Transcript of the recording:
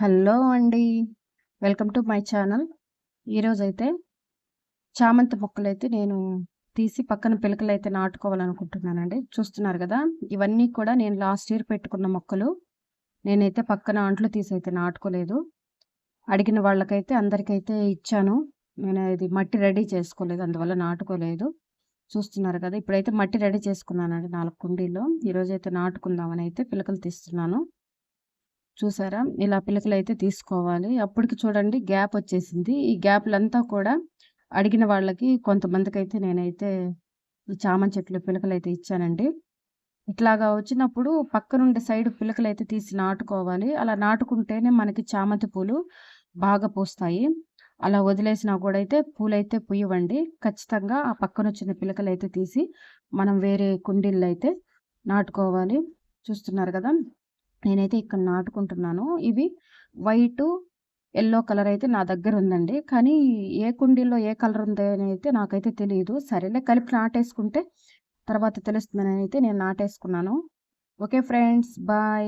Hello అండి. Welcome to my channel. ఈరోజైతే చామంతి మొక్కలైతే నేను తీసి పక్కన పిలకలు అయితే నాటుకోవాలనుకుంటున్నానండి. చూస్తున్నారు కదా ఇవన్నీ కూడా నేను లాస్ట్ ఇయర్ పెట్టుకున్న మొక్కలు. నేనైతే పక్కన అంట్లు తీసి అయితే నాటుకోలేదు. అడిగిన వాళ్ళకైతే అందరికైతే ఇచ్చాను. నేను ఇది మట్టి రెడీ చేసుకోలేదు అందువల్ల నాటుకోలేదు. చూస్తున్నారు కదా ఇప్పుడైతే మట్టి రెడీ చేసుకున్నానండి నాలుగు కుండీలో ఈరోజైతే నాటుకుందామని అయితే పిలకలు తీస్తున్నాను. చూసారా? ఇలా పిలకలు అయితే తీసుకోవాలి. అప్పటికి చూడండి గ్యాప్ వచ్చేసింది. ఈ గ్యాప్లంతా కూడా అడిగిన వాళ్ళకి కొంతమందికి అయితే నేనైతే చామంతి చెట్లు పిలకలు అయితే ఇచ్చానండి. ఇట్లాగా వచ్చినప్పుడు పక్క నుండి సైడ్ పిలకలు అయితే తీసి నాటుకోవాలి. అలా నాటుకుంటేనే మనకి చామంతి పూలు బాగా పూస్తాయి. అలా వదిలేసినా కూడా అయితే పూలైతే పుయ్యవండి. ఖచ్చితంగా ఆ పక్కన వచ్చిన పిలకలు అయితే తీసి మనం వేరే కుండీల్లో అయితే నాటుకోవాలి. చూస్తున్నారు కదా? నేనైతే ఇక్కడ నాటుకుంటున్నాను. ఇవి వైటు ఎల్లో కలర్ అయితే నా దగ్గర ఉందండి. కానీ ఏ కుండీలో ఏ కలర్ ఉందో అయితే నాకైతే తెలియదు సరేలే కలిపి నాటేసుకుంటే తర్వాత తెలుస్తుందని అయితే నేను నాటేసుకున్నాను. Okay friends bye.